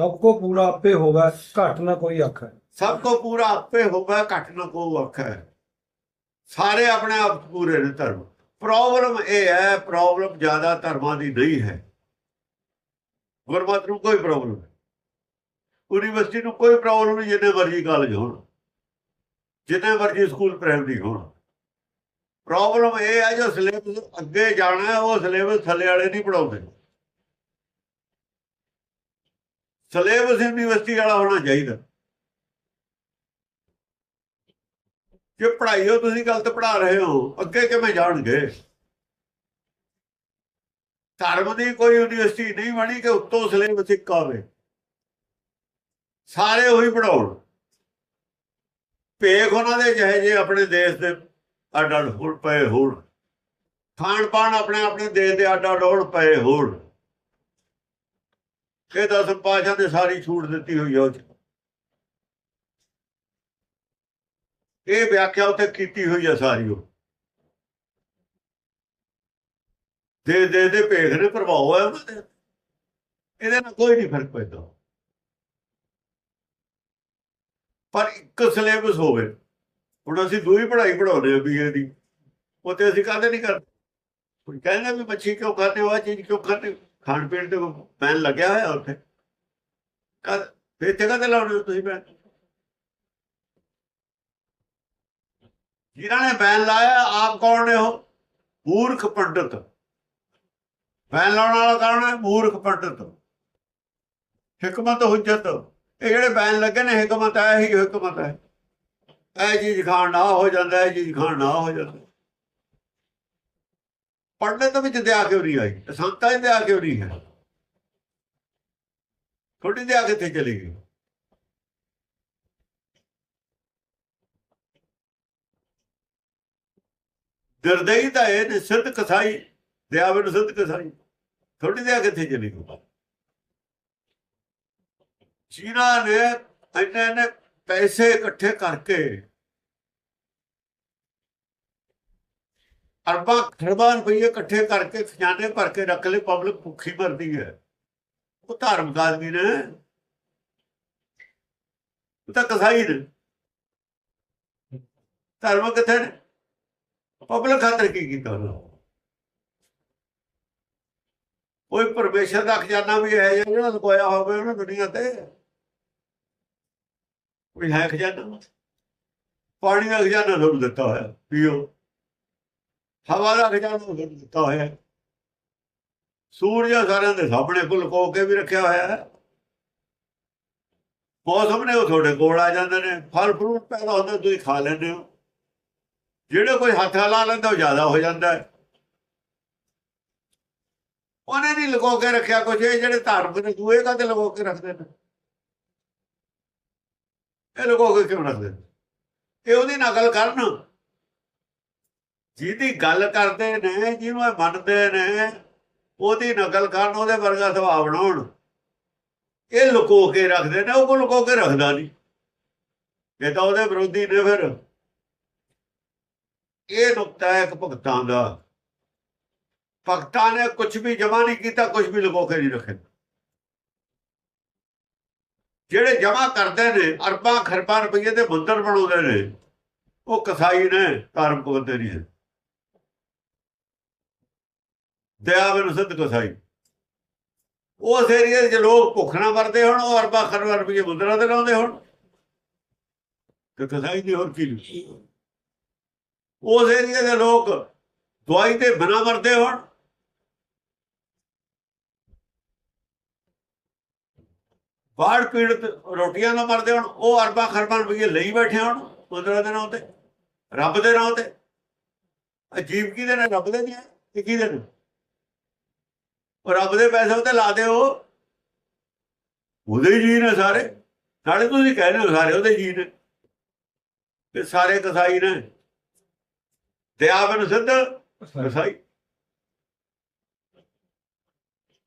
ਸਭ ਕੋ ਪੂਰਾ ਆਪੇ ਹੋਵੇ, ਘਟ ਨਾ ਕੋਈ ਆਖੇ ਸਭ ਕੋ ਪੂਰਾ ਆਪੇ ਹੋਵੇ, ਘਟ ਨਾ ਕੋ ਆਖੈ ਸਾਰੇ ਆਪਣੇ ਆਪ ਪੂਰੇ ਨੇ ਧਰਮ। ਪ੍ਰੋਬਲਮ ਇਹ ਹੈ ਪ੍ਰੋਬਲਮ ਜ਼ਿਆਦਾ ਧਰਮਾਂ ਦੀ ਨਹੀਂ ਹੈ। ਗੁਰਮਤ ਨੂੰ ਕੋਈ ਪ੍ਰੋਬਲਮ ਨਹੀਂ। ਯੂਨੀਵਰਸਿਟੀ ਨੂੰ ਕੋਈ ਪ੍ਰੋਬਲਮ ਨਹੀਂ, ਜਿੰਨੇ ਮਰਜ਼ੀ ਕਾਲਜ ਹੋਣ। ਜਿੰਨੇ ਮਰਜ਼ੀ ਸਕੂਲ ਪ੍ਰਾਇਮਰੀ ਹੋਣ। ਪ੍ਰੋਬਲਮ ਇਹ ਹੈ, ਜੋ ਸਿਲੇਬਸ ਅੱਗੇ ਜਾਣਾ ਉਹ ਸਿਲੇਬਸ ਥੱਲੇ ਵਾਲੇ ਨਹੀਂ ਪੜਾਉਂਦੇ ਸਿਲੇਬਸ ਯੂਨੀਵਰਸਿਟੀ ਵਾਲਾ ਹੋਣਾ ਚਾਹੀਦਾ। ਜੇ ਪੜ੍ਹਾਈ ਤੁਸੀਂ ਗਲਤ ਪੜ੍ਹਾ ਰਹੇ ਹੋ, ਅੱਗੇ ਕਿਵੇਂ ਜਾਣਗੇ? ਧਰਮ ਦੀ ਕੋਈ ਯੂਨੀਵਰਸਿਟੀ ਨਹੀਂ ਬਣੀ ਕਿ ਉੱਤੋਂ ਸਿਲੇਬਸ ਇੱਕ ਆਵੇ। ਸਾਰੇ ਉਹੀ ਪੜਾਉਣ ਭੇਖ ਉਹਨਾਂ ਦੇ ਜਿਹੇ ਜੇ ਆਪਣੇ ਦੇਸ਼ ਦੇ ਅੱਡ ਅੱਡ ਹੁਣ, ਪਏ ਹੋਣ। ਖਾਣ ਪਾਣ ਆਪਣੇ ਆਪਣੇ ਦੇਸ਼ ਦੇ ਅੱਡ ਅੱਡ ਹੋਣ, ਪਏ ਹੋਣ। ਇਹ ਦਸ ਪਾਸ਼ਾ ਨੇ ਸਾਰੀ ਛੂਟ ਦਿੱਤੀ ਹੋਈ ਹੈ ਉਹ ਇਹ ਵਿਆਖਿਆ ਉੱਥੇ ਕੀਤੀ ਹੋਈ ਹੈ ਸਾਰੀ ਉਹ। ਦੇ ਦੇ ਦੇ ਭੇਖ ਨੇ ਪ੍ਰਭਾਵ ਹੈ ਉਹਨਾਂ ਦੇ। ਇਹਦੇ ਨਾਲ ਕੋਈ ਨਹੀਂ ਫ਼ਰਕ ਪੈਂਦਾ। ਪਰ ਇੱਕ ਸਿਲੇਬਸ ਹੋਵੇ। ਹੁਣ ਅਸੀਂ ਦੂਈ ਪੜ੍ਹਾਈ ਪੜਾਉਂਦੇ ਆ ਬੀਏ ਦੀ। ਉਹ ਤੇ ਅਸੀਂ ਕਾਹਦੇ ਨਹੀਂ ਕਰਦੇ? ਕੋਈ ਕਹਿੰਦਾ ਵੀ ਬੱਚੀ ਕਿਉਂ ਖਾਤੇ ਹੋ ਆ ਚੀਜ਼ ਕਿਉਂ ਖਾਤੇ ਹੋ? ਖਾਣ ਪੀਣ ਤੇ ਪੈਨ ਲੱਗਿਆ ਹੋਇਆ ਉੱਥੇ? ਕਦ, ਫੇਰ ਤੇ ਕਦੇ ਲਾਉਣੇ ਹੋ ਤੁਸੀਂ ਪੈਨ? ਜਿਨ੍ਹਾਂ ਨੇ ਬੈਨ ਲਾਇਆ, ਆਪ ਕੌਣ ਨੇ ਉਹ? ਮੂਰਖ ਪੰਡਤ। ਬੈਨ ਲਾਉਣ ਵਾਲਾ ਕੌਣ ਹੈ? ਮੂਰਖ ਪੰਡਤ। ਹਕਮਤ ਹੁਜਤ। ਇਹ ਜਿਹੜੇ ਬੈਨ ਲੱਗੇ ਨੇ, ਹਕਮਤ ਹੈ ਹੀ ਹਕਮਤ ਹੈ। ਇਹ ਚੀਜ਼ ਖਾਣ ਨਾ ਹੋ ਜਾਂਦਾ, ਇਹ ਚੀਜ਼ ਖਾਣ ਨਾ ਹੋ ਜਾਂਦਾ। ਪੜਨੇ ਤੋਂ ਵਿੱਚ ਦਿਆ ਕਿਉਂ ਨਹੀਂ ਆਈ ਸੰਤਾਂ ਦੀ ਦਿਆ ਕਿਉਂ ਨਹੀਂ ਹੈ ਥੋੜੀ ਦਿਆ ਕਿੱਥੇ ਚਲੀ ਗਈ। ਦਰਦਈ ਤਾਂ ਇਹ ਨੇ ਸਿੱਧ ਕਸਾਈ ਦਿਆਵਨ ਸਿੱਧ ਕਸਾਈ ਥੋੜੀ ਦਿਆ ਕਿੱਥੇ ਚਲੀ ਗਈ। ਜਿਨ੍ਹਾਂ ਨੇ ਇੰਨੇ ਨੇ ਪੈਸੇ ਇਕੱਠੇ ਕਰਕੇ ਅਰਬਾਂ ਖਰਬਾਂ ਰੁਪਏ ਇਕੱਠੇ ਕਰਕੇ ਖਜ਼ਾਨੇ ਭਰ ਕੇ ਰੱਖ ਲਏ ਪਬਲਿਕ ਭੁੱਖੀ ਮਰਦੀ ਹੈ। ਉਹ ਧਾਰਮਿਕ ਆਦਮੀ ਨੇ। ਤਾਂ ਕਸਾਈ ਨੇ। ਧਰਮ ਕਿੱਥੇ ਨੇ? ਪਬਲਿਕ ਖਾਤਰ ਕੀ ਕੀਤਾ ਉਹਨਾਂ ਕੋਈ ਪਰਮੇਸ਼ਰ ਦਾ ਖਜ਼ਾਨਾ ਵੀ ਹੈ ਜਿਹੜਾ ਲੁਕੋਇਆ ਹੋਵੇ ਉਹਨਾਂ ਦੁਨੀਆ ਤੇ। ਕੋਈ ਹੈ ਖਜ਼ਾਨਾ? ਪਾਣੀ ਦਾ ਖਜ਼ਾਨਾ ਤੁਹਾਨੂੰ ਦਿੱਤਾ ਹੋਇਆ, ਪੀਓ। ਹਵਾ ਦਾ ਖਜ਼ਾਨਾ ਤੁਹਾਨੂੰ ਦਿੱਤਾ ਹੋਇਆ ਹੈ। ਸੂਰਜ ਸਾਰਿਆਂ ਦੇ ਸਾਹਮਣੇ ਕੋਲ ਲੁਕੋ ਕੇ ਵੀ ਰੱਖਿਆ ਹੋਇਆ ਹੈ। ਮੌਸਮ ਨੇ ਉਹ ਤੁਹਾਡੇ ਕੋਲ ਆ ਜਾਂਦੇ ਨੇ, ਫਲ ਫਰੂਟ ਪੈਦਾ ਹੁੰਦਾ, ਤੁਸੀਂ ਖਾ ਲੈਂਦੇ ਹੋ। ਜਿਹੜੇ ਕੋਈ ਹੱਥ ਲਾ ਲੈਂਦਾ, ਉਹ ਜ਼ਿਆਦਾ ਹੋ ਜਾਂਦਾ ਹੈ। ਉਹਨੇ ਨਹੀਂ ਲੁਕੋ ਕੇ ਰੱਖਿਆ ਕੁਝ ਇਹ ਜਿਹੜੇ ਧਾਰਮਿਕ ਨੇ, ਦੂਏ ਕਾਤੇ ਲੁਕੋ ਕੇ ਰੱਖਦੇ ਨੇ? ਇਹ ਲੁਕੋ ਕੇ ਕਿਉਂ ਰੱਖਦੇ ਨੇ? ਇਹ ਉਹਦੀ ਨਕਲ ਕਰਨ। ਜਿਹਦੀ ਗੱਲ ਕਰਦੇ ਨੇ, ਜਿਹਨੂੰ ਇਹ ਮੰਨਦੇ ਨੇ, ਉਹਦੀ ਨਕਲ ਕਰਨ, ਉਹਦੇ ਵਰਗਾ ਸੁਭਾਅ ਬਣਾਉਣ। ਇਹ ਲੁਕੋ ਕੇ ਰੱਖਦੇ ਨੇ, ਉਹ ਕੋ ਲੁਕੋ ਕੇ ਰੱਖਦਾ ਨਹੀਂ। ਇਹ ਤਾਂ ਉਹਦੇ ਵਿਰੋਧੀ ਨੇ ਫਿਰ। ਇਹ ਨੁਕਤਾ ਹੈ ਇੱਕ ਭਗਤਾਂ ਦਾ। ਭਗਤਾਂ ਨੇ ਕੁਝ ਵੀ ਜਮਾ ਨਹੀਂ ਕੀਤਾ ਕੁਝ ਵੀ ਲੁਕੋ ਕੇ ਨਹੀਂ ਰੱਖਿਆ। ਜਿਹੜੇ ਜਮਾ ਕਰਦੇ ਨੇ, ਅਰਬਾਂ ਖਰਬਾਂ ਰੁਪਏ ਦੇ ਮੰਦਰ ਬਣਾਉਂਦੇ ਨੇ, ਉਹ ਕਸਾਈ ਨੇ ਧਰਮ ਭਗਤ ਨਹੀਂ ਹੈ ਦਇਆਵਨ ਸਿੱਧ ਕਸਾਈ ਉਸ ਏਰੀਏ 'ਚ ਲੋਕ ਭੁੱਖ ਨਾ ਮਰਦੇ ਹੋਣ, ਉਹ ਅਰਬਾਂ, ਖਰਬਾਂ ਰੁਪਏ ਮੰਦਰਾਂ ਤੇ ਲਾਉਂਦੇ ਹੁਣ। ਤੇ ਕਸਾਈ ਦੀ ਹੋਰ ਕੀ ਉਸ ਏਰੀਏ ਦੇ ਲੋਕ ਦਵਾਈ ਤੇ ਬਿਨਾ ਮਰਦੇ ਹੁਣ। ਬਾੜ ਪੀੜਤ ਰੋਟੀਆਂ ਨਾਲ ਮਰਦੇ ਹੋਣ, ਉਹ ਅਰਬਾਂ, ਖਰਬਾਂ ਰੁਪਏ ਲਈ ਬੈਠੇ ਹੋਣ ਮੰਦਰਾਂ ਦੇ ਨਾਂ ਤੇ, ਰੱਬ ਦੇ ਨਾਂ ਤੇ। ਅਜੀਬ ਕੀ ਦੇ ਨੇ? ਰੱਬ ਦੇ ਨਹੀਂ ਹੈ, ਇਹ ਕੀ ਦੇ ਨੇ? ਰੱਬ ਦੇ ਪੈਸੇ ਉੱਤੇ ਲਾ ਦਿਓ। ਉਹਦੇ ਜੀ ਨੇ ਸਾਰੇ। ਨਾਲੇ ਤੁਸੀਂ ਕਹਿੰਦੇ ਹੋ ਸਾਰੇ ਉਹਦੇ ਜੀ ਨੇ। ਤੇ ਸਾਰੇ ਕਸਾਈ ਨੇ। ਦਿਆਵਨ ਸਿੱਧ ਕਸਾਈ।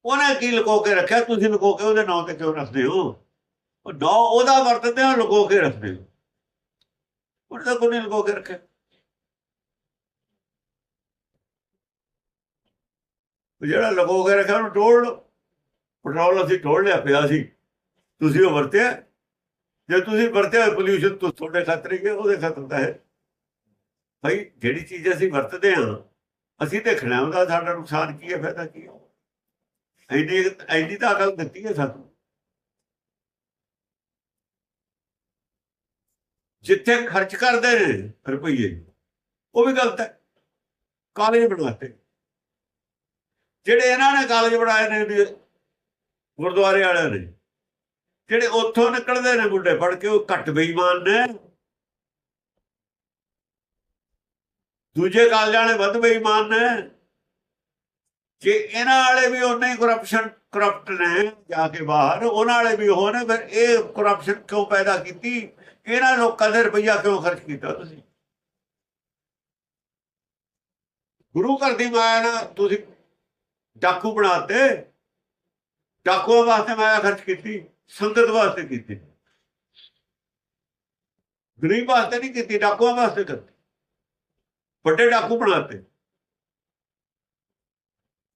ਉਹਨੇ ਕੀ ਲੁਕੋ ਕੇ ਰੱਖਿਆ? ਤੁਸੀਂ ਲੁਕੋ ਕੇ ਉਹਦੇ ਨਾਂ ਤੇ ਕਿਉਂ ਰੱਖਦੇ ਹੋ? ਉਹ ਨਾਂ ਉਹਦਾ ਵਰਤਦੇ ਹੋ ਲੁਕੋ ਕੇ ਰੱਖਦੇ ਹੋ। ਉਹਨੇ ਤਾਂ ਕੋਈ ਨਹੀਂ ਲੁਕੋ ਕੇ ਰੱਖਿਆ। ਜਿਹੜਾ ਲਗੋ ਕੇ ਰੱਖਿਆ ਉਹਨੂੰ ਟੋੜ ਲਓ। ਪੈਟਰੋਲ ਅਸੀਂ ਟੋੜ ਲਿਆ ਪਿਆ ਸੀ। ਤੁਸੀਂ ਉਹ ਵਰਤਿਆ? ਜੇ ਤੁਸੀਂ ਵਰਤਿਆ ਪੋਲਿਊਸ਼ਨ ਤੋਂ ਤੁਹਾਡੇ ਖਤਰੇ ਕੇ ਉਹਦੇ ਖਤਰ ਦਾ ਹੈ। ਭਾਈ, ਜਿਹੜੀ ਚੀਜ਼ ਅਸੀਂ ਵਰਤਦੇ ਹਾਂ, ਅਸੀਂ ਦੇਖਣਾ ਉਹਦਾ ਸਾਡਾ ਨੁਕਸਾਨ ਕੀ ਹੈ, ਫਾਇਦਾ ਕੀ ਹੈ? ਐਡੀ ਐਡੀ ਤਾਂ ਅਕਲ ਦਿੱਤੀ ਹੈ ਸਾਨੂੰ। ਜਿੱਥੇ ਖਰਚ ਕਰਦੇ ਨੇ ਰੁਪਈਏ, ਉਹ ਵੀ ਗਲਤ ਹੈ। ਕਾਲਜ ਬਣਾਤੇ ਜਿਹੜੇ ਇਹਨਾਂ ਨੇ ਕਾਲਜ ਬਣਾਏ ਨੇ ਗੁਰਦੁਆਰੇ ਵਾਲਿਆਂ ਨੇ, ਜਿਹੜੇ ਉੱਥੋਂ ਨਿਕਲਦੇ ਨੇ ਮੁੰਡੇ ਪੜ ਕੇ, ਉਹ ਘੱਟ ਬੇਈਮਾਨ ਨੇ। ਦੂਜੇ ਕਾਲਜਾਂ ਵਾਲੇ ਵੱਧ ਬੇਈਮਾਨ ਨੇ। ਕਿ ਇਹਨਾਂ ਵਾਲੇ ਵੀ ਉਹਨੇ ਹੀ ਕਰਪਸ਼ਨ ਕਰਪਟ ਨੇ ਜਾ ਕੇ ਬਾਹਰ, ਉਹਨਾਂ ਵਾਲੇ ਵੀ ਉਹ ਨੇ, ਫਿਰ ਇਹ ਕਰਪਸ਼ਨ ਕਿਉਂ ਪੈਦਾ ਕੀਤੀ? ਇਹਨਾਂ ਲੋਕਾਂ ਦੇ ਰੁਪਈਆ ਕਿਉਂ ਖਰਚ ਕੀਤਾ ਤੁਸੀਂ? ਗੁਰੂ ਘਰ ਦੀ ਮਾਇਆ ਨਾਲ ਤੁਸੀਂ ਡਾਕੂ ਬਣਾਤੇ ਡਾਕੂਆਂ ਵਾਸਤੇ ਮਾਇਆ ਖਰਚ ਕੀਤੀ, ਸੰਗਤ ਵਾਸਤੇ ਕੀਤੀ। ਗਰੀਬ ਵਾਸਤੇ ਨਹੀਂ ਕੀਤੀ, ਡਾਕੂਆਂ ਵਾਸਤੇ ਕੀਤੀ। ਵੱਡੇ ਡਾਕੂ ਬਣਾਤੇ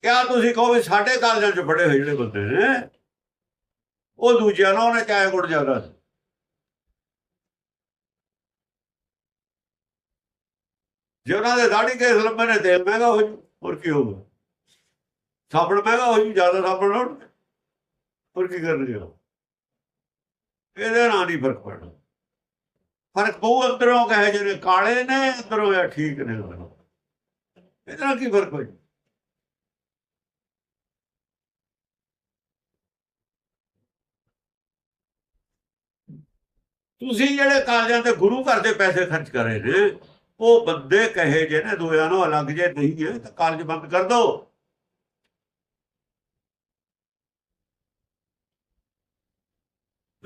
ਕਿਆ ਤੁਸੀਂ ਕਹੋ ਵੀ ਸਾਡੇ ਕਾਲਜਾਂ 'ਚ ਬੜੇ ਹੋਏ ਜਿਹੜੇ ਬੰਦੇ ਨੇ, ਉਹ ਦੂਜਿਆਂ ਨੂੰ, ਉਹਨੇ ਚਾਹੇ ਗੁੜ ਜ਼ਿਆਦਾ ਸੀ। ਜੇ ਉਹਨਾਂ ਦੇ ਦਾੜੀ ਕੇਸ ਲੰਮੇ ਨੇ ਤੇਲ ਮਹਿੰਗਾ ਹੋ ਜੂ ਹੋਰ ਕੀ ਹੋਊਗਾ? ਸਾਬਣ ਮਹਿੰਗਾ ਹੋ ਜੂ ਜ਼ਿਆਦਾ ਸਾਬਣ ਲਾਉਣ ਪਰ ਕੀ ਕਰਨਗੇ ਇਹਦੇ ਨਾਲ ਨਹੀਂ ਫ਼ਰਕ ਪੈਣਾ। ਫ਼ਰਕ ਪਊ ਅੰਦਰੋਂ, ਕਹੇ ਜਿਹੜੇ ਕਾਲੇ ਨੇ, ਅੰਦਰੋਂ ਆ ਠੀਕ ਨੇ। ਇਹਦੇ ਨਾਲ ਕੀ ਫ਼ਰਕ ਹੋਈ ਤੁਸੀਂ ਜਿਹੜੇ ਕਾਲਜਾਂ ਤੇ ਗੁਰੂ ਘਰ ਦੇ ਪੈਸੇ ਖਰਚ ਕਰ ਰਹੇ ਨੇ, ਉਹ ਬੰਦੇ ਕਹੇ ਜੇ ਨੇ ਦੋਆਂ ਨੂੰ ਅਲੱਗ ਜੇ ਨਹੀਂ ਹੈ, ਤਾਂ ਕਾਲਜ ਬੰਦ ਕਰ ਦਿਓ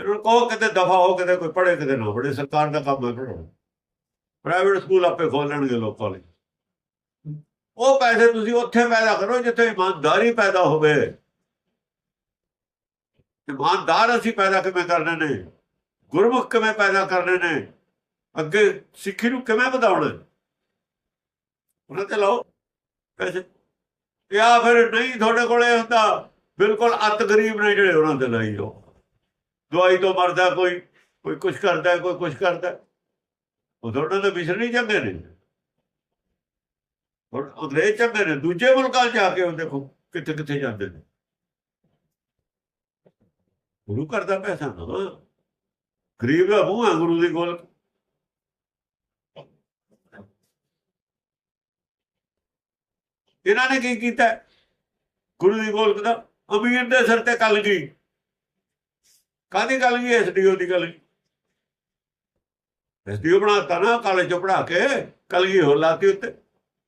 ਫਿਰ ਕਹੋ ਕਿਤੇ ਦਫਾ ਹੋ, ਕਿਤੇ ਕੋਈ ਪੜੇ ਕਿਤੇ ਨਾ ਪੜੇ ਸਰਕਾਰ ਦਾ ਕੰਮ ਹੈ ਪੜਾਉਣਾ ਪ੍ਰਾਈਵੇਟ ਸਕੂਲ ਆਪੇ ਖੋਲਣਗੇ ਲੋਕਾਂ ਲਈ। ਉਹ ਪੈਸੇ ਤੁਸੀਂ ਉੱਥੇ ਪੈਦਾ ਕਰੋ ਜਿੱਥੇ ਇਮਾਨਦਾਰੀ ਪੈਦਾ ਹੋਵੇ। ਇਮਾਨਦਾਰ ਅਸੀਂ ਪੈਦਾ ਕਿਵੇਂ ਕਰਨੇ ਨੇ? ਗੁਰਮੁਖ ਕਿਵੇਂ ਪੈਦਾ ਕਰਨੇ ਨੇ? ਅੱਗੇ ਸਿੱਖੀ ਨੂੰ ਕਿਵੇਂ ਵਧਾਉਣਾ? ਉਹਨਾਂ ਤੇ ਲਾਓ ਪੈਸੇ। ਜਾਂ ਫਿਰ ਨਹੀਂ ਤੁਹਾਡੇ ਕੋਲੇ ਹੁੰਦਾ, ਬਿਲਕੁਲ ਅਤ ਗਰੀਬ ਨੇ ਜਿਹੜੇ ਉਹਨਾਂ ਤੇ ਲਾਈ ਜਾਓ। ਦਵਾਈ ਤੋਂ ਮਰਦਾ ਕੋਈ ਕੋਈ ਕੁਛ ਕਰਦਾ, ਕੋਈ ਕੁਛ ਕਰਦਾ। ਉਹ ਦੋਨਾਂ ਦੇ ਵਿਸ਼ਰ ਨਹੀਂ ਚੰਗੇ ਨੇ। ਹੁਣ ਅੰਗਰੇਜ਼ ਚੰਗੇ ਨੇ, ਦੂਜੇ ਮੁਲਕਾਂ 'ਚ ਜਾ ਕੇ ਉਹ ਦੇਖੋ ਕਿੱਥੇ ਕਿੱਥੇ ਜਾਂਦੇ ਨੇ। ਗੁਰੂ ਕਰਦਾ ਪੈਸਾ ਨਾ ਗਰੀਬ ਦਾ ਮੂੰਹ ਹੈ ਗੁਰੂ ਦੀ ਕੋਲ। ਇਹਨਾਂ ਨੇ ਕੀ ਕੀਤਾ? ਗੁਰੂ ਦੀ ਗੋਲਕ ਦਾ ਅਮੀਰ ਦੇ ਸਿਰ ਤੇ ਕੱਲ ਗਈ। ਕਾਦੀ ਗੱਲ ਗਈ ਐਸਡੀਓ ਦੀ ਗੱਲ ਐਸਡੀਓ ਬਣਾਤਾ ਨਾ, ਕਾਲਜ ਚੋਂ ਪੜਾ ਕੇ ਕੱਲ ਗਈ ਹੋਰ ਲਾਤੀ ਉੱਤੇ।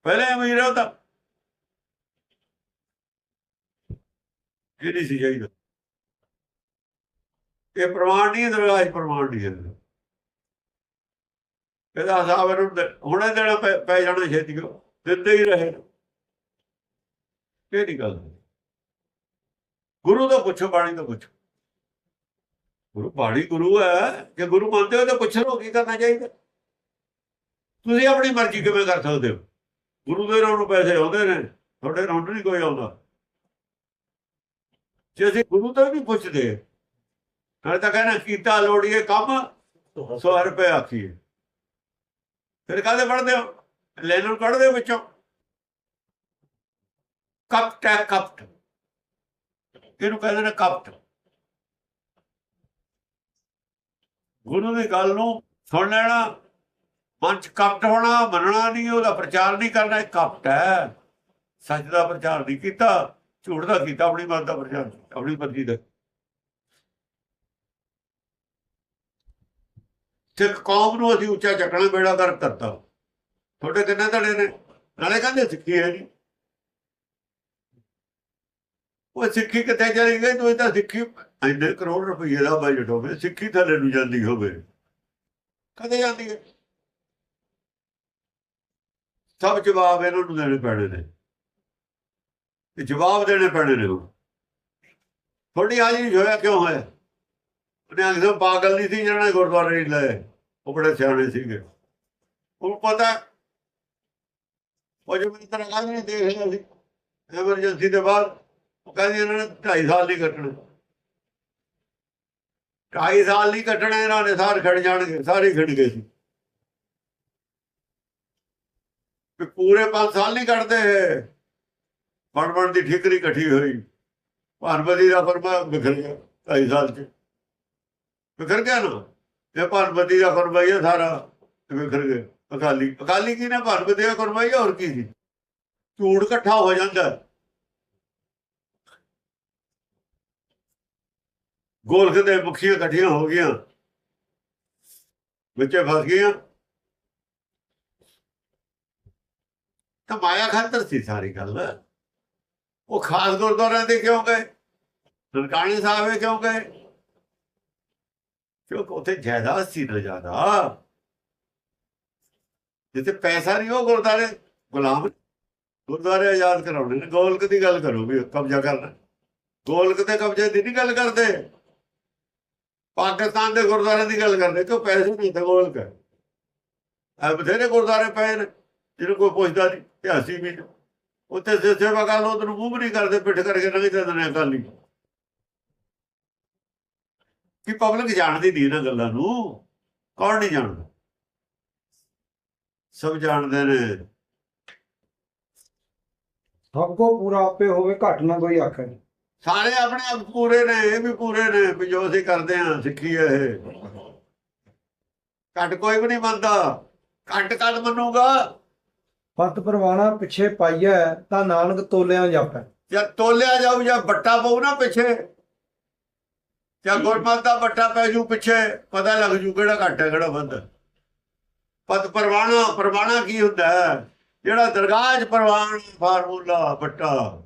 ਪਹਿਲੇ ਅਮੀਰ ਹੈ ਤਾਂ ਇਹ ਸੀ ਚਾਹੀਦਾ ਇਹ ਪ੍ਰਮਾਣ ਨਹੀਂ ਦਰਗਾਹ ਪ੍ਰਮਾਣ ਨਹੀਂ ਹੈ ਇਹਦਾ ਹਿਸਾਬ ਇਹਨੂੰ ਦੇ- ਹੁਣੇ ਦੇਣਾ ਪੈ ਪੈ ਜਾਣਾ ਛੇਤੀ ਕੋ ਦਿੰਦੇ ਹੀ ਰਹੇ। ਇਹ ਗੱਲ ਗੁਰੂ ਤੋਂ ਪੁੱਛੋ, ਬਾਣੀ ਤੋਂ ਪੁੱਛੋ। ਗੁਰੂ ਬਾਣੀ ਗੁਰੂ ਹੈ, ਜੇ ਗੁਰੂ ਮੰਨਦੇ ਹੋ ਤਾਂ ਪੁੱਛ ਲਓ ਕੀ ਕਰਨਾ ਚਾਹੀਦਾ। ਤੁਸੀਂ ਆਪਣੀ ਮਰਜ਼ੀ ਕਿਵੇਂ ਕਰ ਸਕਦੇ ਹੋ। ਗੁਰੂ ਦੇ ਨਾਮ ਨੂੰ ਪੈਸੇ ਆਉਂਦੇ ਨੇ, ਤੁਹਾਡੇ ਨਾਮ ਨਹੀਂ ਕੋਈ ਆਉਂਦਾ। ਜੇ ਅਸੀਂ ਗੁਰੂ ਤੋਂ ਵੀ ਪੁੱਛਦੇ, ਨਾਲੇ ਤਾਂ ਕਹਿੰਦਾ, ਕੀਤਾ ਲੋੜੀਏ ਕੰਮ 100 ਰੁਪਏ ਆਖੀਏ। ਫਿਰ ਕਾਹਦੇ ਪੜਦੇ ਹੋ? ਲੈਣ ਕੱਢਦੇ ਹੋ ਵਿੱਚੋਂ? ਕਪਟ ਹੈ ਕਪਟ। ਇਹਨੂੰ ਕਹਿੰਦੇ ਨੇ ਕਪਟ? ਗੁਰੂ ਦੀ ਗੱਲ ਨੂੰ ਸੁਣ ਲੈਣਾ। ਮਨ ਚ ਕਪਟ ਹੋਣਾ, ਮੰਨਣਾ ਨਹੀਂ, ਉਹਦਾ ਪ੍ਰਚਾਰ ਨਹੀਂ ਕਰਨਾ, ਇਹ ਕਪਟ ਹੈ। ਸੱਚ ਦਾ ਪ੍ਰਚਾਰ ਨਹੀਂ ਕੀਤਾ, ਝੂਠ ਦਾ ਕੀਤਾ, ਆਪਣੀ ਮਤ ਦਾ ਪ੍ਰਚਾਰ, ਆਪਣੀ ਮਰਜ਼ੀ ਦਾ। ਸਿੱਖ ਕੌਮ ਨੂੰ ਅਸੀਂ ਉੱਚਾ ਚੱਕਣਾ, ਬੇੜਾ ਕਰ ਕਰਤਾ। ਤੁਹਾਡੇ ਕਿੰਨੇ ਧੜੇ ਨੇ? ਨਾਲੇ ਕਹਿੰਦੇ ਸਿੱਖੀ ਹੈ ਜੀ। ਉਹ ਸਿੱਖੀ ਕਿੱਥੇ ਚਲੀ ਗਈ? ਤੂੰ ਤਾਂ ਸਿੱਖੀ ਇੰਨੇ ਕਰੋੜ ਰੁਪਏ ਦਾ ਬਜਟ ਹੋਵੇ ਸਿੱਖੀ ਥੱਲੇ ਨੂੰ ਜਾਂਦੀ ਹੋਵੇ। ਕਦੇ ਜਾਂਦੀ ਹੈ? ਸਭ ਜਵਾਬ ਇਹਨਾਂ ਨੂੰ ਦੇਣੇ ਪੈਣੇ ਨੇ। ਤੇ ਜਵਾਬ ਦੇਣੇ ਪੈਣੇ ਨੇ ਹੁਣ ਥੋੜੀ ਹਾਜ਼ਰੀ ਹੋਇਆ ਕਿਉਂ ਹੋਇਆ? ਉਹਨੇ ਅਗਸਮ ਪਾਗਲ ਨਹੀਂ ਸੀ ਜਿਹੜਾ ਗੁਰਦੁਆਰੇ ਨਹੀਂ ਲਏ ਉਹ ਬੜੇ ਸਿਆਣੇ ਸੀਗੇ। ਉਹਨੂੰ ਪਤਾ ਉਹ ਜਿਵੇਂ ਤਰ੍ਹਾਂ ਕਹਿੰਦੇ ਦੇਖ ਲਿਆ ਸੀ। ਐਮਰਜੈਂਸੀ ਦੇ ਬਾਅਦ ਕਹਿੰਦੇ ਇਹਨਾਂ ਨੇ 2.5 ਸਾਲ ਨਹੀਂ ਕੱਟਣੇ। ਢਾਈ ਸਾਲ ਨਹੀਂ ਕੱਟਣੇ, ਇਹਨਾਂ ਨੇ ਸਾਰੇ ਖੜ ਜਾਣਗੇ, ਸਾਰੇ ਖੜ ਗਏ ਸੀ ਵੀ ਪੂਰੇ 5 ਸਾਲ ਨਹੀਂ ਕੱਟਦੇ ਬਣ ਦੀ ਠਿਕਰੀ ਇਕੱਠੀ ਹੋਈ। ਭਾਰਵਤੀ ਦਾ ਫਰਮਾ ਵਿਖਰ ਗਿਆ ਢਾਈ ਸਾਲ ਚ। ਵਿਖਰ ਗਿਆ ਨਾ? ਇਹ ਭਾਰਵਤੀ ਦਾ ਫਰਮਾ ਸਾਰਾ, ਤੇ ਵਿਖਰ ਗਿਆ ਅਕਾਲੀ ਅਕਾਲੀ ਕੀ ਨੇ? ਭਾਰਵਤੀ ਦਾ ਫਰਮਾ ਹੋਰ ਕੀ ਸੀ? ਝੂੜ ਇਕੱਠਾ ਹੋ ਜਾਂਦਾ। ਗੋਲਖ ਦੇ ਮੁਖੀਆਂ ਇਕੱਠੀਆਂ ਹੋ ਗਈਆਂ। ਵਿੱਚੇ ਫਸ ਗਈਆਂ। ਤਾਂ ਮਾਇਆ ਖਾਤਰ ਸੀ ਸਾਰੀ ਗੱਲ। ਉਹ ਖਾਸ ਗੁਰਦੁਆਰਿਆਂ ਦੇ ਕਿਉਂ ਗਏ? ਨਨਕਾਣੇ ਸਾਹਿਬ ਦੇ ਕਿਉਂ ਗਏ? ਕਿਉਂਕਿ ਉੱਥੇ ਜਾਇਦਾਦ ਸੀ ਨਾ ਜ਼ਿਆਦਾ। ਜਿੱਥੇ ਪੈਸਾ ਨਹੀਂ, ਉਹ ਗੁਰਦੁਆਰੇ ਗੁਲਾਮ ਗੁਰਦੁਆਰੇ ਆਜ਼ਾਦ ਕਰਾਉਣੇ ਨੇ। ਗੋਲਕ ਦੀ ਗੱਲ ਕਰੋ ਵੀ ਕਬਜ਼ਾ ਕਰਨਾ। ਗੋਲਕ ਤੇ ਕਬਜ਼ੇ ਦੀ ਨਹੀਂ ਗੱਲ ਕਰਦੇ। ਪਾਕਿਸਤਾਨ ਦੇ ਗੁਰਦੁਆਰੇ ਦੀ ਗੱਲ ਕਰਦੇ, ਕਿਉਂ ਪੈਸੇ ਨਹੀਂ ਤੇ ਗੋਲਕ ਆ ਬਥੇਰੇ ਗੁਰਦੁਆਰੇ ਪਏ ਨੇ, ਜਿਹਨੂੰ ਕੋਈ ਪੁੱਛਦਾ ਨਹੀਂ, ਇਤਿਹਾਸੀ ਵੀ ਉੱਥੇ ਸੇਵਾ ਕਰ ਲੋ ਤੈਨੂੰ ਮੂੰਹ ਨਹੀਂ ਕਰਦੇ, ਪਿੱਠ ਕਰਕੇ ਨਹੀਂ ਦਿੰਦੇ ਨੇ ਅਕਾਲੀ ਕਿ ਪਬਲਿਕ ਜਾਣਦੀ ਨਹੀਂ ਇਹਨਾਂ ਗੱਲਾਂ ਨੂੰ। ਕੌਣ ਨਹੀਂ ਜਾਣਦਾ? ਸਭ ਜਾਣਦੇ ਨੇ। ਸਭ ਕੋ ਪੂਰਾ ਆਪੇ ਹੋਵੇ, ਘਟ ਨਾ ਕੋਈ ਆਖੇ। ਸਾਰੇ ਆਪਣੇ ਆਪ ਪੂਰੇ ਨੇ ਇਹ ਵੀ ਪੂਰੇ ਨੇ ਵੀ ਜੋ ਅਸੀਂ ਕਰਦੇ ਹਾਂ ਸਿੱਖੀ ਹੈ ਇਹ। ਘੱਟ ਕੋਈ ਵੀ ਨਹੀਂ ਮੰਨਦਾ। ਘੱਟ ਕਦ ਮੰਨੂਗਾ? ਪਤ ਪਰਵਾਣਾ ਪਿੱਛੇ ਪਾਈਐ ਤਾਂ ਨਾਨਕ ਤੋਲਿਆਂ ਜਾਪੈ। ਜਾਂ ਤੋਲਿਆ ਜਾਊ ਜਾਂ ਬੱਟਾ ਪਊ ਨਾ ਪਿੱਛੇ। ਜਾਂ ਗੁਰਮਤ ਦਾ ਬੱਟਾ ਪੈ ਜੂ ਪਿੱਛੇ ਪਤਾ ਲੱਗ ਜੂ ਕਿਹੜਾ ਘੱਟ ਹੈ ਕਿਹੜਾ ਵੱਧ। ਪਤ ਪਰਵਾਣਾ ਪਰਵਾਣਾ ਕੀ ਹੁੰਦਾ? ਜਿਹੜਾ ਦਰਗਾਹ 'ਚ ਪਰਵਾਨ ਫਾਰਮੂਲਾ ਬੱਟਾ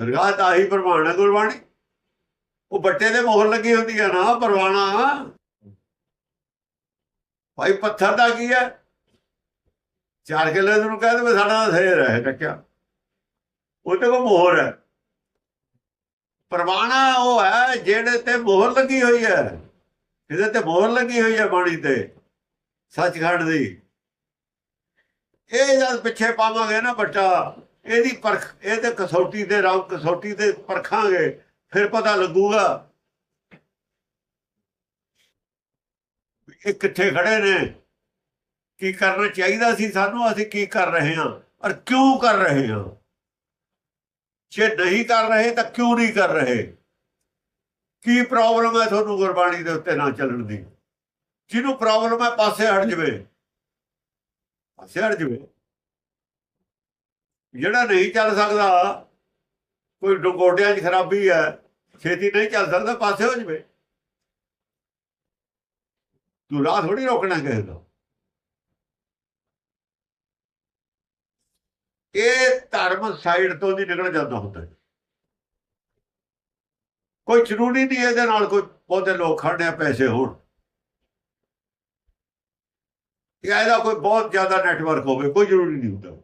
ਦਰਗਾਹ ਤਾਂ ਹੀ ਪ੍ਰਮਾਣ ਹੈ ਗੁਰਬਾਣੀ। ਉਹ ਬੱਟੇ ਦੇ ਮੋਹਰ ਲੱਗੀ ਹੁੰਦੀ ਹੈ ਨਾ, ਪਰਵਾਣਾ। ਭਾਈ ਪੱਥਰ ਦਾ ਕੀ ਹੈ? ਚਾਰ ਕਿਲੇ ਨੂੰ ਕਹਿ ਦੇ ਸਾਡਾ ਸੇਰ ਹੈ ਟੱਕਿਆ ਉਹ ਤੇ ਕੋ ਮੋਹਰ ਹੈ। ਪਰਵਾਣਾ ਉਹ ਹੈ ਜਿਹੜੇ ਤੇ ਮੋਹਰ ਲੱਗੀ ਹੋਈ ਹੈ। ਇਹਦੇ ਤੇ ਮੋਹਰ ਲੱਗੀ ਹੋਈ ਹੈ ਬਾਣੀ ਤੇ, ਸੱਚਖੰਡ ਦੀ। ਇਹ ਜਦ ਪਿੱਛੇ ਪਾਵਾਂਗੇ ਨਾ ਬੱਟਾ ਇਹਦੀ ਪਰਖ ਇਹ ਤੇ ਕਸੌਟੀ ਦੇ ਰੰਗ ਕਸੌਟੀ ਤੇ ਪਰਖਾਂਗੇ, ਫਿਰ ਪਤਾ ਲੱਗੂਗਾ ਇਹ ਕਿੱਥੇ ਖੜੇ ਨੇ, ਕੀ ਕਰਨਾ ਚਾਹੀਦਾ ਸੀ ਸਾਨੂੰ, ਅਸੀਂ ਕੀ ਕਰ ਰਹੇ ਹਾਂ, ਔਰ ਕਿਉਂ ਕਰ ਰਹੇ ਹਾਂ। ਜੇ ਨਹੀਂ ਕਰ ਰਹੇ ਤਾਂ ਕਿਉਂ ਨਹੀਂ ਕਰ ਰਹੇ? ਕੀ ਪ੍ਰੋਬਲਮ ਹੈ ਤੁਹਾਨੂੰ ਗੁਰਬਾਣੀ ਦੇ ਉੱਤੇ ਨਾ ਚੱਲਣ ਦੀ? ਜਿਹਨੂੰ ਪ੍ਰੋਬਲਮ ਹੈ ਪਾਸੇ ਹਟ ਜਵੇ, ਪਾਸੇ ਹਟ ਜਵੇ। ਜਿਹੜਾ ਨਹੀਂ ਚੱਲ ਸਕਦਾ, ਕੋਈ ਗੋਡਿਆਂ 'ਚ ਖਰਾਬੀ ਹੈ, ਛੇਤੀ ਨਹੀਂ ਚੱਲ ਸਕਦਾ, ਪਾਸੇ ਹੋ ਜਵੇ। ਤੂੰ ਰਾਹ ਥੋੜੀ ਰੋਕਣਾ ਕਿਸੇ ਦਾ ਇਹ ਧਰਮ ਸਾਈਡ ਤੋਂ ਨਹੀਂ ਨਿਕਲ ਜਾਂਦਾ ਹੁੰਦਾ। ਕੋਈ ਜ਼ਰੂਰੀ ਨਹੀਂ ਇਹਦੇ ਨਾਲ, ਕੋਈ ਬਹੁਤੇ ਲੋਕ ਖੜਨੇ ਆ, ਪੈਸੇ ਹੋਣ ਇਹਦਾ ਕੋਈ ਬਹੁਤ ਜ਼ਿਆਦਾ ਨੈਟਵਰਕ ਹੋਵੇ, ਕੋਈ ਜ਼ਰੂਰੀ ਨਹੀਂ ਹੁੰਦਾ।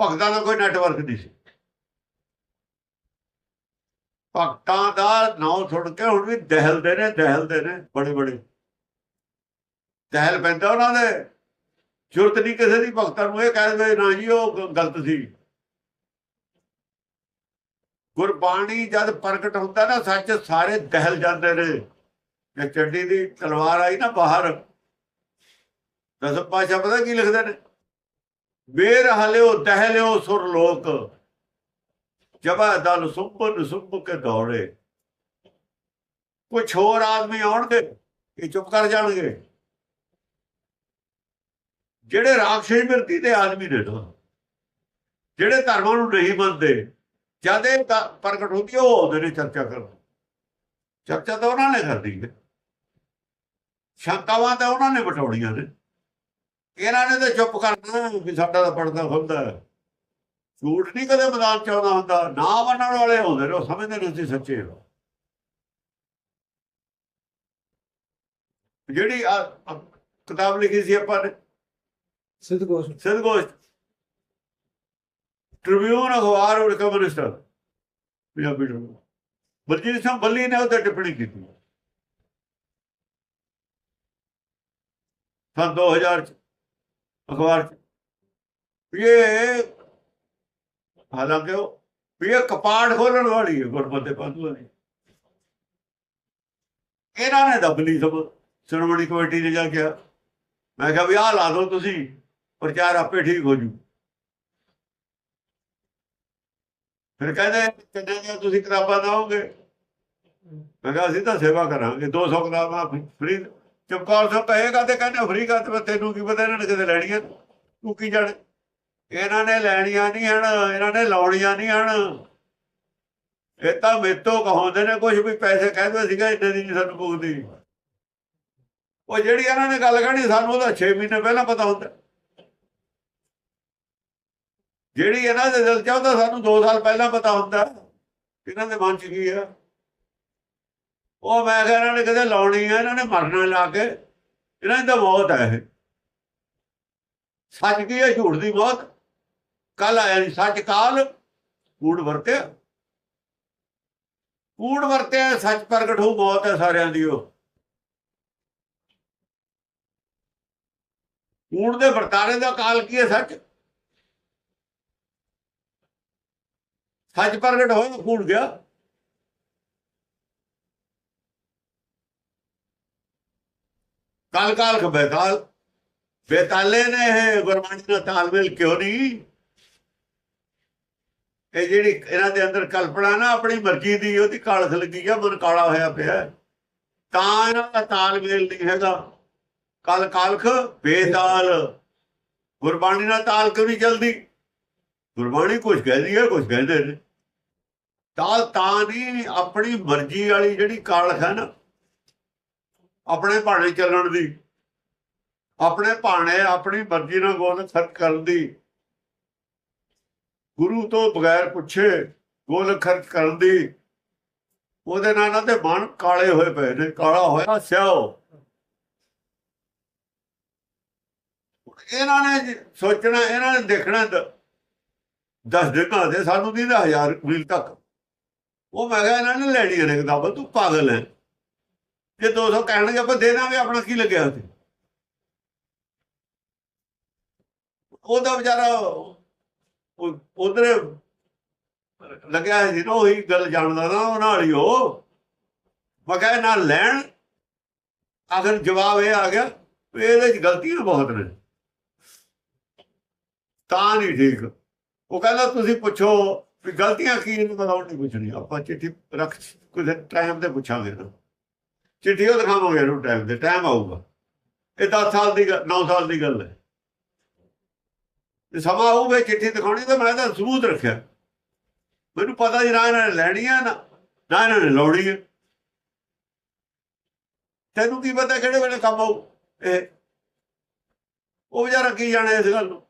ਭਗਤਾਂ ਦਾ ਕੋਈ ਨੈਟਵਰਕ ਨਹੀਂ ਸੀ। ਭਗਤਾਂ ਦਾ ਨਾਮ ਸੁਣ ਕੇ ਹੁਣ ਵੀ ਦਹਿਲਦੇ ਨੇ ਦਹਿਲਦੇ ਨੇ ਬੜੇ ਬੜੇ। ਦਹਿਲ ਪੈਂਦਾ ਉਹਨਾਂ ਦੇ। ਜ਼ਰੂਰਤ ਨਹੀਂ ਕਿਸੇ ਦੀ ਭਗਤਾਂ ਨੂੰ ਇਹ ਕਹਿ ਦੇ ਨਾ ਜੀ ਉਹ ਗਲਤ ਸੀ। ਗੁਰਬਾਣੀ ਜਦ ਪ੍ਰਗਟ ਹੁੰਦਾ ਨਾ, ਸੱਚ ਸਾਰੇ ਦਹਿਲ ਜਾਂਦੇ ਨੇ। ਜੇ ਚੱਡੀ ਦੀ ਤਲਵਾਰ ਆਈ ਨਾ ਬਾਹਰ ਦਸ ਪਾਸ਼ਾ ਪਤਾ ਕੀ ਲਿਖਦੇ ਨੇ? ਬੇਰ ਹਲਿਓ ਦਹਿਲਿਓ ਸੁਰ ਲੋਕ। ਜਬਾ ਦਲ ਸੁੰਬਨ ਸੁੰਬ ਕੇ ਦੌੜੇ। ਕੁਛ ਹੋਰ ਆਦਮੀ ਆਉਣਗੇ ਇਹ ਚੁੱਪ ਕਰ ਜਾਣਗੇ? ਜਿਹੜੇ ਰਾਖਸ਼ੀ ਮਿਰਤੀ ਦੇ ਆਦਮੀ ਨੇ ਨਾ ਜਿਹੜੇ ਧਰਮਾਂ ਨੂੰ ਨਹੀਂ ਮੰਨਦੇ, ਜਦ ਇਹ ਪ੍ਰਗਟ ਹੁੰਦੀ ਉਹ ਆਉਂਦੇ ਨੇ ਚਰਚਾ ਕਰਨ। ਚਰਚਾ ਤਾਂ ਉਹਨਾਂ ਨੇ ਕਰਦੀ ਹੈ। ਸ਼ੰਕਾਵਾਂ ਤਾਂ ਉਹਨਾਂ ਨੇ ਬਟਾਉਣੀਆਂ ਨੇ। ਇਹਨਾਂ ਨੇ ਤਾਂ ਚੁੱਪ ਕਰਨਾ ਵੀ ਸਾਡਾ ਤਾਂ ਪੜਦਾ ਖੁੱਲਦਾ। ਝੂਠ ਨਹੀਂ ਕਦੇ ਮੈਦਾਨ ਚ ਆਉਂਦਾ ਹੁੰਦਾ ਨਾ ਮੰਨਣ ਵਾਲੇ ਹੁੰਦੇ ਨੇ ਉਹ ਸਮਝਦੇ ਨੇ ਅਸੀਂ ਸੱਚੇ ਹਾਂ। ਜਿਹੜੀ ਕਿਤਾਬ ਲਿਖੀ ਸੀ ਆਪਾਂ ਨੇ ਸਿੱਧ ਗੋਸ਼ ਸਿੱਧ ਗੋਸ਼ਟ। ਟ੍ਰਿਬਿਊਨ ਅਖਬਾਰ ਔਰ ਕਮਿਊਨਿਸਟ ਪੰਜਾਬੀ ਨੂੰ ਬਲਜੀਤ ਸਿੰਘ ਬੱਲੀ ਨੇ ਉਹਤੇ ਟਿੱਪਣੀ ਕੀਤੀ। ਸੰਨ 2000 ਚ ਅਖਬਾਰ ਚ ਵੀ ਇਹ ਕਪਾੜ ਖੋਲਣ ਵਾਲੀ ਹੈ ਗੁਰਮਤਿ ਪੰਥ ਵਾਲੀ। ਇਹਨਾਂ ਨੇ ਦੱਬ ਲਈ ਸਭ, ਸ਼੍ਰੋਮਣੀ ਕਮੇਟੀ ਨੇ ਜਾ ਕੇ ਮੈਂ ਕਿਹਾ ਵੀ ਆਹ ਲਾ ਦਿਓ ਤੁਸੀਂ, ਪ੍ਰਚਾਰ ਆਪੇ ਠੀਕ ਹੋ ਜੂ। ਫਿਰ ਕਹਿੰਦੇ, ਕਿੰਨੇ ਦੀਆਂ ਤੁਸੀਂ ਕਿਤਾਬਾਂ ਦਓਗੇ? ਮੈਂ ਕਿਹਾ ਅਸੀਂ ਤਾਂ ਸੇਵਾ ਕਰਾਂਗੇ 200 ਕਿਤਾਬਾਂ ਫ੍ਰੀ ਚਮਕੌਰ ਸਾਹਿਬ ਕਹੇਗਾ ਤੇ ਕਹਿੰਦੇ ਫ੍ਰੀ ਤੇ ਤੈਨੂੰ ਕੀ ਪਤਾ ਇਹਨਾਂ ਨੇ ਕਿਤੇ ਲੈਣੀਆਂ ਤੂੰ ਕੀ ਜਾਣੇ? ਇਹਨਾਂ ਨੇ ਲੈਣੀਆਂ ਨਹੀਂ ਹਨ, ਇਹਨਾਂ ਨੇ ਲਾਉਣੀਆਂ ਨਹੀਂ ਹਨ। ਇਹ ਤਾਂ ਮੇਤੋਂ ਕਹਾਉਂਦੇ ਨੇ ਕੁਝ ਵੀ ਪੈਸੇ ਕਹਿੰਦੇ ਸੀਗਾ, ਇੰਨੇ ਦੀ ਨਹੀਂ ਸਾਨੂੰ ਪੁੱਗਦੀ ਉਹ ਜਿਹੜੀ ਇਹਨਾਂ ਨੇ ਗੱਲ ਕਹਣੀ, ਸਾਨੂੰ ਉਹਦਾ 6 ਮਹੀਨੇ ਪਹਿਲਾਂ ਪਤਾ ਹੁੰਦਾ। ਜਿਹੜੀ ਇਹਨਾਂ ਦੇ ਦਿਲ ਚ ਉਹਦਾ ਸਾਨੂੰ 2 ਸਾਲ ਪਹਿਲਾਂ ਪਤਾ ਹੁੰਦਾ। ਇਹਨਾਂ ਦੇ ਮਨ ਚ ਕੀ ਆ? ਉਹ ਮੈਂ ਕਿਹਾ ਇਹਨਾਂ ਨੇ ਕਦੇ ਲਾਉਣੀ ਹੈ ਇਹਨਾਂ ਨੇ ਮਰਨਾ ਲਾ ਕੇ। ਇਹਨਾਂ ਦਾ ਮੌਤ ਹੈ ਇਹ। ਸੱਚ ਕੀ ਹੈ ਝੂਠ ਦੀ ਮੌਤ? ਕੱਲ ਆਇਆ ਨਹੀਂ ਸੱਚ ਕਾਲ ਕੂੜ ਵਰਤਿਆ। ਕੂੜ ਵਰਤਿਆ, ਸੱਚ ਪ੍ਰਗਟ ਹੋ, ਮੌਤ ਹੈ ਸਾਰਿਆਂ ਦੀ ਉਹ। ਕੂੜ ਦੇ ਵਰਤਾਰੇ ਦਾ ਕਾਲ ਕੀ ਹੈ ਸੱਚ? ਸੱਚ ਪ੍ਰਗਟ ਹੋਇਆ, ਕੂੜ ਗਿਆ। ਕਾਲ ਕਾਲ ਕ ਬੇਤਾਲ ਬੇਤਾਲੇ ਨੇ ਇਹ ਗੁਰਬਾਣੀ ਨਾਲ ਤਾਲਮੇਲ ਕਿਉਂ ਨਹੀਂ? ਇਹ ਜਿਹੜੀ ਇਹਨਾਂ ਦੇ ਅੰਦਰ ਕਲਪਨਾ ਨਾ ਆਪਣੀ ਮਰਜ਼ੀ ਦੀ, ਉਹਦੀ ਕਾਲਖ ਲੱਗੀ ਆ, ਮਨ ਕਾਲਾ ਹੋਇਆ ਪਿਆ। ਤਾਂ ਇਹਨਾਂ ਦਾ ਤਾਲਮੇਲ ਨਹੀਂ ਹੈਗਾ। ਕਲ ਕਾਲਖ, ਬੇਤਾਲ। ਗੁਰਬਾਣੀ ਨਾਲ ਤਾਲ ਕਿਉਂ ਨਹੀਂ ਚੱਲਦੀ? ਗੁਰਬਾਣੀ ਕੁਝ ਕਹਿੰਦੀ ਹੈ ਕੁਝ ਕਹਿੰਦੇ ਨੇ। ਤਾਲ ਤਾਂ ਨਹੀਂ, ਆਪਣੀ ਮਰਜ਼ੀ ਵਾਲੀ ਜਿਹੜੀ ਕਾਲਖ ਹੈ ਨਾ ਆਪਣੇ ਭਾਣੇ ਚੱਲਣ ਦੀ। ਆਪਣੇ ਭਾਣੇ ਆਪਣੀ ਮਰਜ਼ੀ ਨਾਲ ਗੋਲ ਖਰਚ ਕਰਨ ਦੀ। ਗੁਰੂ ਤੋਂ ਬਗੈਰ ਪੁੱਛੇ ਗੋਲ ਖਰਚ ਕਰਨ ਦੀ। ਉਹਦੇ ਨਾਲ ਇਹਨਾਂ ਦੇ ਮਨ ਕਾਲੇ ਹੋਏ ਪਏ ਨੇ, ਕਾਲਾ ਹੋਇਆ ਸਿਆਓ ਇਹਨਾਂ ਨੇ ਸੋਚਣਾ, ਇਹਨਾਂ ਨੇ ਦੇਖਣਾ ਦ- ਦਸ ਦਿਨਾਂ ਦੇ, ਸਾਨੂੰ ਦੀ ਦਾ ਹਜ਼ਾਰ ਮੀਲ ਤੱਕ। ਉਹ ਮੈਂ ਕਿਹਾ, ਇਹਨਾਂ ਨੇ ਲੈਣੀਆਂ ਨੇ ਕਿਤਾਬਾਂ, ਤੂੰ ਪਾਗਲ ਹੈ। ਜੇ 200 ਕਹਿਣਗੇ, ਆਪਾਂ ਦੇ ਦਾਂਗੇ, ਆਪਣਾ ਕੀ ਲੱਗਿਆ ਉੱਥੇ? ਉਹਦਾ ਵਿਚਾਰਾ ਉਧਰ ਲੱਗਿਆ ਸੀ ਨਾ, ਉਹੀ ਗੱਲ ਜਾਣਦਾ ਨਾ ਉਹ ਨਾਲ ਹੀ ਉਹ। ਮੈਂ ਨਾ ਲੈਣ। ਅਗਰ ਜਵਾਬ ਇਹ ਆ ਗਿਆ ਇਹਦੇ ਚ ਗਲਤੀਆਂ ਬਹੁਤ ਨੇ। ਤਾਂ ਨਹੀਂ ਠੀਕ। ਉਹ ਕਹਿੰਦਾ, ਤੁਸੀਂ ਪੁੱਛੋ ਵੀ ਗਲਤੀਆਂ ਕੀ ਨੇ? ਬਤਾਉਣ ਨਹੀਂ ਪੁੱਛਣੀ ਆਪਾਂ ਚਿੱਠੀ ਰੱਖ ਕੁਝ ਟਾਈਮ ਤੇ ਪੁੱਛਾਂਗੇ ਨਾ। ਚਿੱਠੀ ਉਹ ਦਿਖਾਵਾਂਗੇ ਇਹਨੂੰ ਟਾਈਮ ਦੇ ਟਾਈਮ ਆਊਗਾ। ਇਹ 10 ਸਾਲ ਦੀ 9 ਸਾਲ ਦੀ ਗੱਲ ਹੈ। ਤੇ ਸਮਾਂ ਆਊਗਾ ਚਿੱਠੀ ਦਿਖਾਉਣੀ ਤਾਂ ਮੈਂ ਤਾਂ ਸਬੂਤ ਰੱਖਿਆ। ਮੈਨੂੰ ਪਤਾ ਜੀ ਨਾ ਇਹਨਾਂ ਨੇ ਲੈਣੀ ਆ ਨਾ ਨਾ ਇਹਨਾਂ ਨੇ ਲਾਉਣੀ ਹੈ ਤੈਨੂੰ ਕੀ ਪਤਾ ਕਿਹੜੇ ਵੇਲੇ ਕੰਮ ਆਊ? ਇਹ, ਉਹ ਵਿਚਾਰਾ ਕੀ ਜਾਣੇ ਇਸ ਗੱਲ ਨੂੰ?